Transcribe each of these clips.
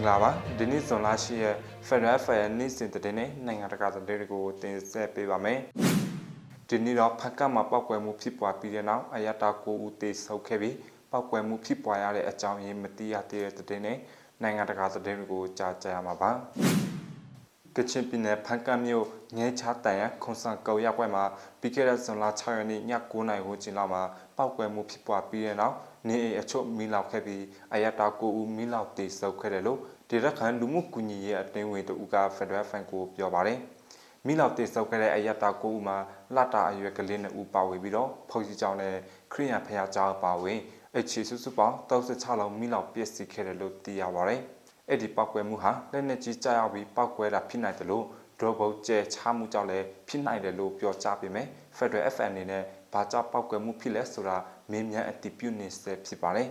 င်္ဂလာပါဒီနေ့ဇွန်လရှိရဲ့ Federal Fair နေ့စဉ်သတင်းနဲ့နိုင်ငံတကာသတင်းတွေကိုတင်ဆက်ပေးပါမယ်ဒီနေ့တော့ဖက်ကမှာပောက်ကွယ်မှုဖြစ်ပွားပြီးတဲ့နောက်အယတာကိုဦးတေဆုပ်ခဲ့ပြီးပောက်ကွယ်မှုဖြစ်ပွားရတဲ့အကြောင်းရင်းမသိရသေးတဲ့သတင်းနဲ့နိုင်ငံတကာသတင်းတွေကိုကြားကြရမှာပါကချင်ပြည်နယ်ဖန်ကတ်မြို့ငဲချတန်ရခွန်ဆန်ကောက်ရက်ွက်မှာပြီးခဲ့တဲ့ဇွန်လ6ရက်နေ့ည9:00နာရီဝန်းကျင်လောက်မှာပောက်ကွယ်မှုဖြစ်ပွားပြီးတဲ့နောက် နေအိမ်အချို့မီးလောင်ခဲ့ပြီးအယတာကိုဦးမီးလောင်တေဆုပ်ခဲ့တယ်လို့ဒေရက်ခန်လူမှုကူညီရေးအတင်းဝင်တို့က Federal Fund ကိုပြောပါတယ်မိလောက်တေဆုပ်ခဲ့တဲ့အယတာကိုဦးမှာလှတာအရွယ်ကလေးနှစ်ဦးပါဝင်ပြီးတော့ဖုန်ကြီးကျောင်းနဲ့ခရိယံဖះကျောင်းပါဝင်အချီစုစုပေါင်း36လုံးမိလောက်ပြည့်စည်ခဲ့တယ်လို့သိရပါတယ်အဲ့ဒီပောက်ကွဲမှုဟာလက်နက်ကြီးကြားရောက်ပြီးပောက်ကွဲတာဖြစ်နိုင်တယ်လို့ဒရော့ဘုတ်ကျဲချမှုကြောင့်လည်းဖြစ်နိုင်တယ်လို့ပြောကြားပေမဲ့ Federal FN အနေနဲ့ ဘာကြောင့်ပောက်ကွဲမှုဖြစ်လဲဆိုတာမင်းမြန်အတည်ပြုနေဆဲဖြစ်ပါတယ်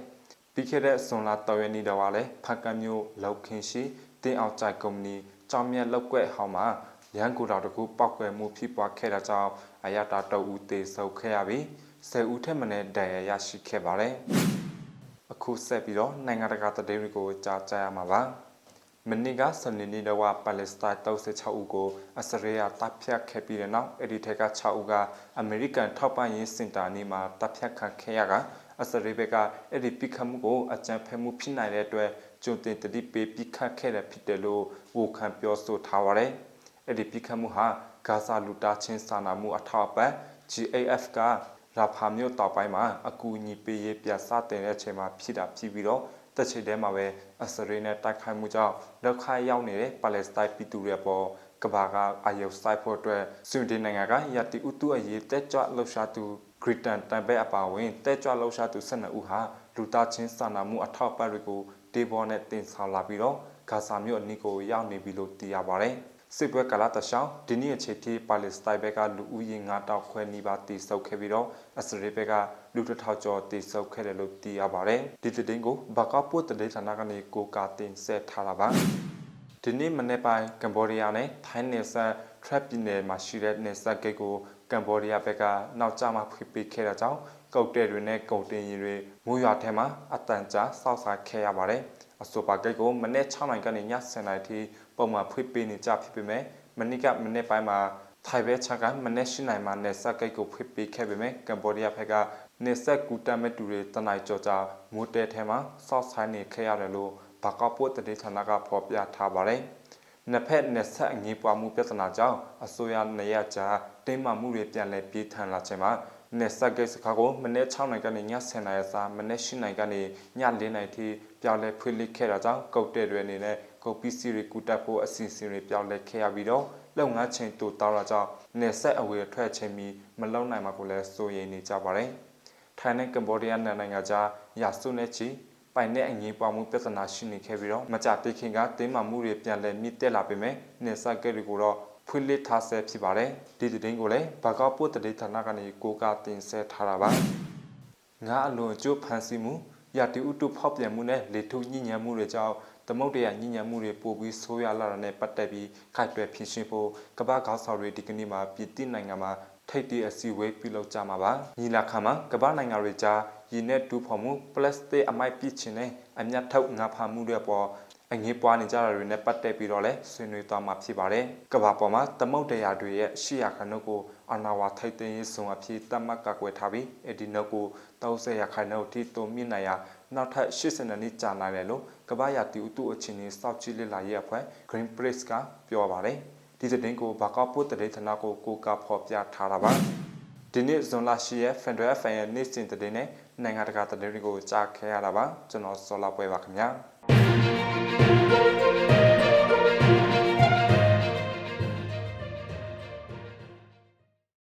ပြီးခဲ့တဲ့ဇွန်လ3ရက်နေ့တော့လည်းဖကံမျိုးလောက်ခင်ရှိတင်းအောင်ကြိုက်ကုမ္ပဏီကြောင်မြတ်လောက်ကွက်ဟောင်းမှာရန်ကိုတော်တကူပောက်ကွဲမှုဖြစ်ပွားခဲ့တာကြောင့်အယတာတအူတေဆုပ်ခဲ့ရပြီး10ဦးထက်မနည်းဒဏ်ရာရရှိခဲ့ပါတယ်အခုဆက်ပြီးတော့နိုင်ငံတကာသတင်းတွေကိုကြားကြရမှာပါ မနေ့ကစနေနေ့တော့ပါလက်စတိုင်း36ဦးကိုအစ္စရေးကတပ်ဖြတ်ခဲ့ပြီးတဲ့နောက်အဲ့ဒီထက်က6ဦးကအမေရိကန်ထောက်ပံ့ရေးစင်တာနေမှာတပ်ဖြတ်ခံခဲ့ရကအစ္စရေးဘက်ကအဲ့ဒီပိခတ်မှုကိုအကြံဖက်မှုဖြစ်နိုင်တဲ့အတွက်ကျုံတင်တတိပေးပိခတ်ခဲ့တယ်ဖြစ်တယ်လို့ဝူခံပြောဆိုထားပါတယ်အဲ့ဒီပိခတ်မှုဟာဂါဇာလူတာချင်းစာနာမှုအထောက်အပံ့ GAF ကရာဖာမြို့တောက်ပိုင်းမှာအကူအညီပေးရေးပြစတင်တဲ့အချိန်မှာဖြစ်တာဖြစ်ပြီးတော့ တစ်ချိန်တည်းမှာပဲအစ္စရေးနဲ့တိုက်ခိုက်မှုကြောင့်လောက်ခါရောက်နေတဲ့ပါလက်စတိုင်းပြည်သူတွေပေါ်ကဘာကအာယုစိုက်ဖို့အတွက်ဆွေဒင်နိုင်ငံကယတိဥတုအရေးတက်ကြွလှုပ်ရှားသူဂရီတန်တန်ဘဲအပါဝင်တက်ကြွလှုပ်ရှားသူ12ဦးဟာလူသားချင်းစာနာမှုအထောက်အပံ့တွေကိုတေဘောနဲ့တင်ဆောင်လာပြီးတော့ဂါဇာမြို့အနီးကိုရောက်နေပြီလို့သိရပါတယ် စစ်ပွဲကာလတရှောင်းဒီနေ့အခြေထိပါလက်စတိုင်းဘက်ကလူဦးရေ9000ခွဲနီးပါးတည်ဆုပ်ခဲ့ပြီးတော့အစ္စရေးဘက်ကလူတစ်ထောင်ကျော်တည်ဆုပ်ခဲ့တယ်လို့သိရပါတယ်ဒီသတင်းကိုဘကပုတ်တလေးဌာနကနေကိုကာတင်ဆက်ထားတာပါဒီနေ့မနေ့ပိုင်းကမ္ဘောဒီးယားနဲ့ထိုင်းနယ်စပ် trap ပြည်နယ်မှာရှိတဲ့နယ်စပ်ဂိတ်ကိုကမ္ဘောဒီးယားဘက်ကနောက်ကျမှဖိပေးခဲ့တာကြောင့် ကုတ်တဲ့တွေနဲ့ကုတ်တင်ရီတွေမိုးရွာထဲမှာအတန်ကြာစောက်စားခဲ့ရပါတယ်အဆိုပါဂိတ်ကိုမနေ့6နိုင်ကနေည7နိုင်ထိပုံမှန်ဖိပေးနေကြဖြစ်ပေမဲ့မနေ့ကမနေ့ပိုင်းမှာထိုင်ဘဲချကမနေ့7နိုင်မှာနယ်စပ်ဂိတ်ကိုဖိပေးခဲ့ပေမဲ့ကမ္ဘောဒီးယားဘက်ကနေဆက်ကူတမဲ့တူတွေတနိုင်ကြောကြာမိုးတဲထဲမှာစောက်ဆိုင်နေခဲ့ရတယ်လို့ဘာကောက်ပို့တတိဌာနကဖော်ပြထားပါတယ်။နှစ်ဖက်နှစ်ဆက်အငြင်းပွားမှုပြဿနာကြောင့်အစိုးရနေရကြားတင်းမာမှုတွေပြန်လည်ပြေးထန်လာချိန်မှာ နယ်ဆက်ဂိတ်စကားကိုမနေ့6နိုင်ကနေည10နိုင်စာမနေ့10နိုင်ကနေည4နိုင်ထိပြောင်းလဲဖွင့်လှစ်ခဲ့တာကြောင့်ကုတ်တဲ့တွေအနေနဲ့ကုတ်ပစ္စည်းတွေကူတက်ဖို့အစီအစဉ်တွေပြောင်းလဲခဲ့ရပြီးတော့လုပ်ငန်းချိန်တိုးတောင်းတာကြောင့်နယ်ဆက်အဝေးထွက်ချိန်မီမလုံနိုင်မှာကိုလည်းစိုးရိမ်နေကြပါတယ်။ထိုင်းနဲ့ကမ္ဘောဒီးယားနိုင်ငံကြားရာစုနဲ့ချီပိုင်နဲ့အငင်းပွားမှုပြဿနာရှိနေခဲ့ပြီးတော့မကြတိခင်ကတင်းမာမှုတွေပြန်လည်မြင့်တက်လာပေမဲ့နေဆက်ကဲတွေကိုတော့ ဖွင့်လှစ်ထားဆဲဖြစ်ပါတယ်ဒီသတင်းကိုလည်းဘာကောက်ပို့တတိဌာနကနေကိုကတင်ဆက်ထားတာပါငါအလွန်အကျိုးဖန်ဆီးမှုရတီဥတုဖောက်ပြန်မှုနဲ့လေထုညဉ့်ညံမှုတွေကြောင့်သမုတ်တရညဉ့်ညံမှုတွေပိုပြီးဆိုးရွားလာတာနဲ့ပတ်သက်ပြီးခိုက်တွယ်ဖြစ်ရှင်းဖို့ကမ္ဘာခေါင်းဆောင်တွေဒီကနေ့မှာပြည်တိနိုင်ငံမှာထိတ်တီအစည်းအဝေးပြုလုပ်ကြမှာပါညီလာခံမှာကမ္ဘာနိုင်ငံတွေကြားရည်နဲ့တူဖော်မှုပလတ်စတစ်အမိုက်ပစ်ခြင်းနဲ့အမြတ်ထုတ်ငါဖာမှုတွေပေါ် အငေးပွားနေကြတာတွေနဲ့ပတ်သက်ပြီးတော့လဲဆွေးနွေးသွားမှာဖြစ်ပါတယ်။ကမ္ဘာပေါ်မှာသမုတ်တရားတွေရဲ့ရှေ့ရခဏုတ်ကိုအာနာဝါထိတ်သိမ်းရေးဆောင်အဖြစ်တတ်မှတ်ကကွယ်ထားပြီးအဒီနှုတ်ကို30ရခိုင်နှုတ်ထိတုံမြင့်နိုင်ရာနောက်ထပ်80နှစ်ကြာနိုင်တယ်လို့ကမ္ဘာရာတီဥတုအခြေအနေစောင့်ကြည့်လေ့လာရေးအဖွဲ့ Green Place ကပြောပါတယ်။ဒီသတင်းကိုဘာကောက်ပို့တဲ့ဌာနကိုကိုကဖော်ပြထားတာပါ။ ဒီနေ့ဇွန်လ10ရက် Fendel Fan ရဲ့နေ့စဉ်သတင်းနဲ့နိုင်ငံတကာသတင်းတွေကိုကြားခဲ့ရတာပါကျွန်တော်စောလာပွဲပါခင်ဗျာ